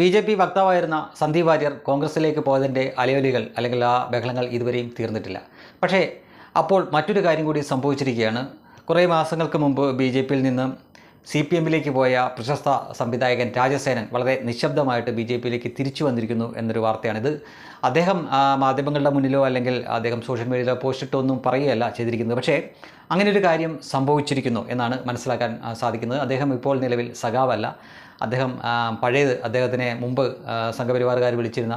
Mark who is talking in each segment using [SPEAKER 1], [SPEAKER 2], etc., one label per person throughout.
[SPEAKER 1] B J P വക്താവായിരുന്ന സന്ദീപ് വാര്യർ കോൺഗ്രസിലേക്ക് പോയതിന്റെ അലയൊലികൾ അല്ലെങ്കിൽ ആ ബഹളങ്ങൾ ഇതുവരെയും തീർന്നിട്ടില്ല. പക്ഷേ അപ്പോൾ മറ്റൊരു കാര്യം കൂടി സംഭവിച്ചിരിക്കുകയാണ്. കുറേ മാസങ്ങൾക്ക് മുമ്പ് ബി ജെ പിയിൽ നിന്ന് സി പി എമ്മിലേക്ക് പോയ പ്രശസ്ത സംവിധായകൻ രാജസേനൻ വളരെ നിശബ്ദമായിട്ട് ബി ജെ പിയിലേക്ക് തിരിച്ചു വന്നിരിക്കുന്നു എന്നൊരു വാർത്തയാണിത്. അദ്ദേഹം മാധ്യമങ്ങളുടെ മുന്നിലോ അല്ലെങ്കിൽ അദ്ദേഹം സോഷ്യൽ മീഡിയയിലോ പോസ്റ്റിട്ടോ ഒന്നും പറയുകയല്ല ചെയ്തിരിക്കുന്നത്. പക്ഷേ അങ്ങനെ ഒരു കാര്യം സംഭവിച്ചിരിക്കുന്നു എന്നാണ് മനസ്സിലാക്കാൻ സാധിക്കുന്നത്. അദ്ദേഹം ഇപ്പോൾ നിലവിൽ സഖാവല്ല. അദ്ദേഹം പഴയത് അദ്ദേഹത്തിനെ മുമ്പ് സംഘപരിവാറുകാർ വിളിച്ചിരുന്ന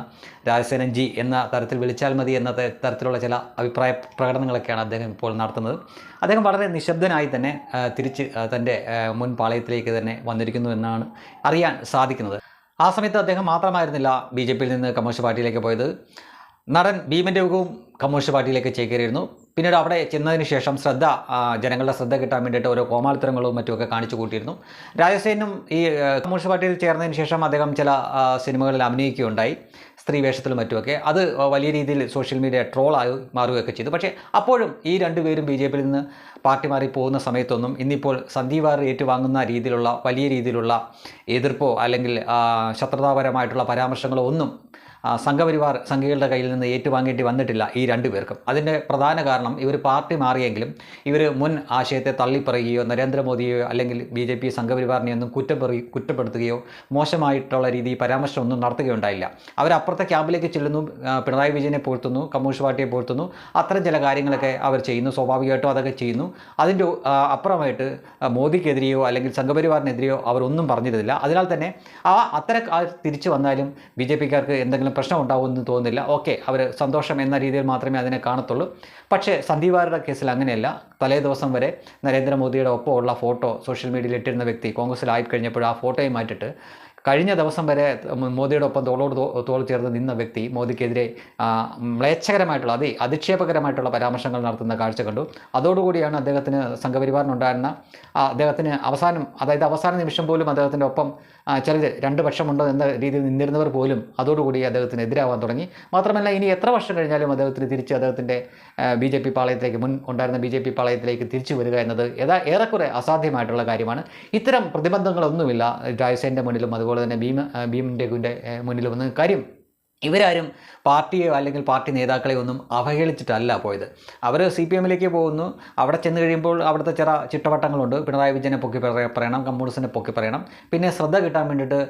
[SPEAKER 1] രാജസേനൻ ജി എന്ന തരത്തിൽ വിളിച്ചാൽ മതി എന്ന തരത്തിലുള്ള ചില അഭിപ്രായ പ്രകടനങ്ങളൊക്കെയാണ് അദ്ദേഹം ഇപ്പോൾ നടത്തുന്നത്. അദ്ദേഹം വളരെ നിശബ്ദനായി തന്നെ തിരിച്ച് തന്റെ മുൻ പാളയത്തിലേക്ക് തന്നെ വന്നിരിക്കുന്നു എന്നാണ് അറിയാൻ സാധിക്കുന്നത്. ആ സമയത്ത് അദ്ദേഹം മാത്രമായിരുന്നില്ല ബി ജെ പിയിൽ നിന്ന് കമ്മ്യൂണിസ്റ്റ് പാർട്ടിയിലേക്ക് പോയത്. നടൻ ഭീമൻ രഘുവും കമ്മ്യൂണിസ്റ്റ് പാർട്ടിയിലേക്ക് ചേക്കേറിയിരുന്നു. പിന്നീട് അവിടെ ചെന്നതിന് ശേഷം ശ്രദ്ധ ജനങ്ങളുടെ ശ്രദ്ധ കിട്ടാൻ വേണ്ടിയിട്ട് ഓരോ കോമാളിത്തരങ്ങളും മറ്റുമൊക്കെ കാണിച്ചു കൂട്ടിയിരുന്നു. രാജസേനും ഈ കമ്മ്യൂണിസ്റ്റ് പാർട്ടിയിൽ ചേർന്നതിന് ശേഷം അദ്ദേഹം ചില സിനിമകളിൽ അഭിനയിക്കുകയുണ്ടായി. സ്ത്രീ വേഷത്തിലും മറ്റുമൊക്കെ. അത് വലിയ രീതിയിൽ സോഷ്യൽ മീഡിയ ട്രോളായി മാറുകയൊക്കെ ചെയ്തു. പക്ഷേ അപ്പോഴും ഈ രണ്ടുപേരും ബി ജെ പിയിൽ നിന്ന് പാർട്ടി മാറി പോകുന്ന സമയത്തൊന്നും ഇന്നിപ്പോൾ സന്ദീപാർ ഏറ്റുവാങ്ങുന്ന രീതിയിലുള്ള വലിയ രീതിയിലുള്ള എതിർപ്പോ അല്ലെങ്കിൽ ശത്രുതാപരമായിട്ടുള്ള പരാമർശങ്ങളോ ഒന്നും സംഘപരിവാർ സംഘികളുടെ കയ്യിൽ നിന്ന് ഏറ്റുവാങ്ങേണ്ടി വന്നിട്ടില്ല ഈ രണ്ടു പേർക്കും. അതിന്റെ പ്രധാന കാരണം ഇവർ പാർട്ടി മാറിയെങ്കിലും ഇവർ മുൻ ആശയത്തെ തള്ളിപ്പറയുകയോ നരേന്ദ്രമോദിയോ അല്ലെങ്കിൽ ബി ജെ പി സംഘപരിവാറിനെയൊന്നും കുറ്റം കുറ്റപ്പെടുത്തുകയോ മോശമായിട്ടുള്ള രീതി പരാമർശമൊന്നും നടത്തുകയുണ്ടായില്ല. അവരപ്പുറത്തെ ക്യാമ്പിലേക്ക് ചെല്ലുന്നു പിണറായി വിജയനെ പുകഴ്ത്തുന്നു കമ്മ്യൂണിസ്റ്റ് പാർട്ടിയെ പുകഴ്ത്തുന്നു അത്തരം ചില കാര്യങ്ങളൊക്കെ അവർ ചെയ്യുന്നു സ്വാഭാവികമായിട്ടും അതൊക്കെ ചെയ്യുന്നു. അതിന്റെ അപ്പുറമായിട്ട് മോദിക്കെതിരെയോ അല്ലെങ്കിൽ സംഘപരിവാറിനെതിരെയോ അവർ ഒന്നും പറഞ്ഞിരുന്നില്ല. അതിനാൽ തന്നെ ആ അത്തരം തിരിച്ചു വന്നാലും ബി ജെ പിക്കാർക്ക് എന്തെങ്കിലും പ്രശ്നം ഉണ്ടാവുമെന്ന് തോന്നുന്നില്ല. ഓക്കെ അവർ സന്തോഷം എന്ന രീതിയിൽ മാത്രമേ അതിനെ കാണത്തുള്ളൂ. പക്ഷേ സന്ദീപാരുടെ കേസിൽ അങ്ങനെയല്ല. തലേ ദിവസം വരെ നരേന്ദ്രമോദിയുടെ ഒപ്പമുള്ള ഫോട്ടോ സോഷ്യൽ മീഡിയയിൽ ഇട്ടിരുന്ന വ്യക്തി കോൺഗ്രസ്സിലായി കഴിഞ്ഞപ്പോൾ ആ ഫോട്ടോയും മാറ്റിട്ട് കഴിഞ്ഞ ദിവസം വരെ മോദിയുടെ ഒപ്പം തോളോട് തോൾ ചേർന്ന് നിന്ന വ്യക്തി മോദിക്കെതിരെ മ്ലേച്ഛകരമായിട്ടുള്ള അതി അധിക്ഷേപകരമായിട്ടുള്ള പരാമർശങ്ങൾ നടത്തുന്ന കാഴ്ച കണ്ടു. അതോടുകൂടിയാണ് അദ്ദേഹത്തിന് സംഘപരിവാറിനുണ്ടായിരുന്ന അദ്ദേഹത്തിന് അവസാനം അതായത് അവസാന നിമിഷം പോലും അദ്ദേഹത്തിന്റെ ഒപ്പം ചിലർ രണ്ട് പക്ഷമുണ്ടോ എന്ന രീതിയിൽ നിന്നിരുന്നവർ പോലും അതോടുകൂടി അദ്ദേഹത്തിന് എതിരാവാൻ തുടങ്ങി. മാത്രമല്ല ഇനി എത്ര വർഷം കഴിഞ്ഞാലും അദ്ദേഹത്തിന് തിരിച്ച് അദ്ദേഹത്തിന്റെ ബി ജെ പി പാളയത്തിലേക്ക് മുൻ ഉണ്ടായിരുന്ന ബി ജെ പി പാളയത്തിലേക്ക് തിരിച്ചു വരിക എന്നത് ഏതാ ഏറെക്കുറെ അസാധ്യമായിട്ടുള്ള കാര്യമാണ്. ഇത്തരം പ്രതിബന്ധങ്ങളൊന്നുമില്ല രാജസേന്റെ മുന്നിലും അതുപോലെ തന്നെ ഭീമ ഭീമൻ രഘുവിന്റെ മുന്നിൽ വന്ന് കാര്യം ഇവരാരും പാർട്ടിയോ അല്ലെങ്കിൽ പാർട്ടി നേതാക്കളെ ഒന്നും അവഹേളിച്ചിട്ടല്ല പോയത്. അവർ സി പി എമ്മിലേക്ക് പോകുന്നു. അവിടെ ചെന്ന് കഴിയുമ്പോൾ അവിടുത്തെ ചില ചിട്ടവട്ടങ്ങളുണ്ട്. പിണറായി വിജയനെ പൊക്കി പറയ- പറയണം കമ്മ്യൂണിസ്റ്റിനെ പൊക്കി പറയണം. പിന്നെ ശ്രദ്ധ കിട്ടാൻ വേണ്ടിയിട്ട്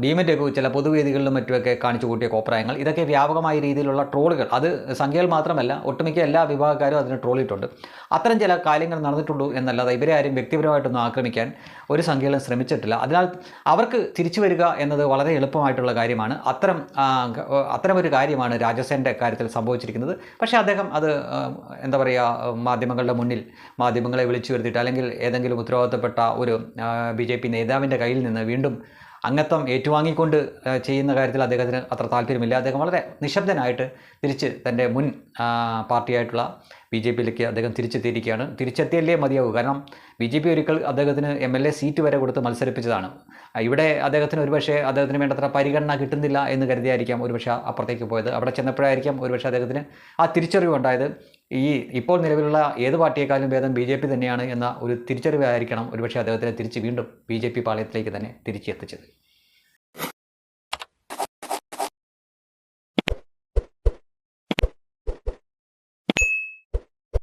[SPEAKER 1] ഭീമന്റെ ചില പൊതുവേദികളിലും മറ്റുമൊക്കെ കാണിച്ചു കൂട്ടിയ കോപ്രായങ്ങൾ. ഇതൊക്കെ വ്യാപകമായ രീതിയിലുള്ള ട്രോളുകൾ. അത് സംഖ്യകൾ മാത്രമല്ല ഒട്ടുമിക്ക എല്ലാ വിഭാഗക്കാരും അതിനെ ട്രോളിയിട്ടുണ്ട്. അത്തരം ചില കാര്യങ്ങൾ നടന്നിട്ടുള്ളൂ എന്നല്ലാതെ ഇവരെ ആരും വ്യക്തിപരമായിട്ടൊന്നും ആക്രമിക്കാൻ ഒരു സംഖ്യകളും ശ്രമിച്ചിട്ടില്ല. അതിനാൽ അവർക്ക് തിരിച്ചു വരിക എന്നത് വളരെ എളുപ്പമായിട്ടുള്ള കാര്യമാണ്. അത്തരം ആ, അത്തരമൊരു കാര്യമാണ് രാജസേന്റെ കാര്യത്തിൽ സംഭവിച്ചിരിക്കുന്നത്. പക്ഷേ അദ്ദേഹം അത് എന്താ പറയുക മാധ്യമങ്ങളുടെ മുന്നിൽ മാധ്യമങ്ങളെ വിളിച്ചു വരുത്തിയിട്ട് അല്ലെങ്കിൽ ഏതെങ്കിലും ഉത്തരവാദിത്തപ്പെട്ട ഒരു ബി ജെ പി നേതാവിന്റെ കയ്യിൽ നിന്ന് വീണ്ടും അംഗത്വം ഏറ്റുവാങ്ങിക്കൊണ്ട് ചെയ്യുന്ന കാര്യത്തിൽ അദ്ദേഹത്തിന് അത്ര താല്പര്യമില്ല. അദ്ദേഹം വളരെ നിശബ്ദനായിട്ട് തിരിച്ച് തന്റെ മുൻ പാർട്ടിയായിട്ടുള്ള ബി ജെ പിയിലേക്ക് അദ്ദേഹം തിരിച്ചെത്തിയിരിക്കുകയാണ്. തിരിച്ചെത്തിയല്ലേ മതിയാവൂ. കാരണം ബി ജെ പി ഒരിക്കൽ അദ്ദേഹത്തിന് എം എൽ എ സീറ്റ് വരെ കൊടുത്ത് മത്സരിപ്പിച്ചതാണ്. ഇവിടെ അദ്ദേഹത്തിന് ഒരുപക്ഷെ അദ്ദേഹത്തിന് വേണ്ടത്ര പരിഗണന കിട്ടുന്നില്ല എന്ന് കരുതിയായിരിക്കാം ഒരുപക്ഷെ അപ്പുറത്തേക്ക് പോയത്. അവിടെ ചെന്നപ്പോഴായിരിക്കാം ഒരുപക്ഷെ അദ്ദേഹത്തിന് ആ തിരിച്ചറിവുണ്ടായത് ഈ ഇപ്പോൾ നിലവിലുള്ള ഏത് പാർട്ടിയെക്കാളും ഭേദം ബി ജെ പി തന്നെയാണ് എന്ന ഒരു തിരിച്ചറിവായിരിക്കണം ഒരുപക്ഷെ അദ്ദേഹത്തിനെ തിരിച്ച് വീണ്ടും ബി ജെ പി പാളയത്തിലേക്ക് തന്നെ തിരിച്ചെത്തിച്ചത്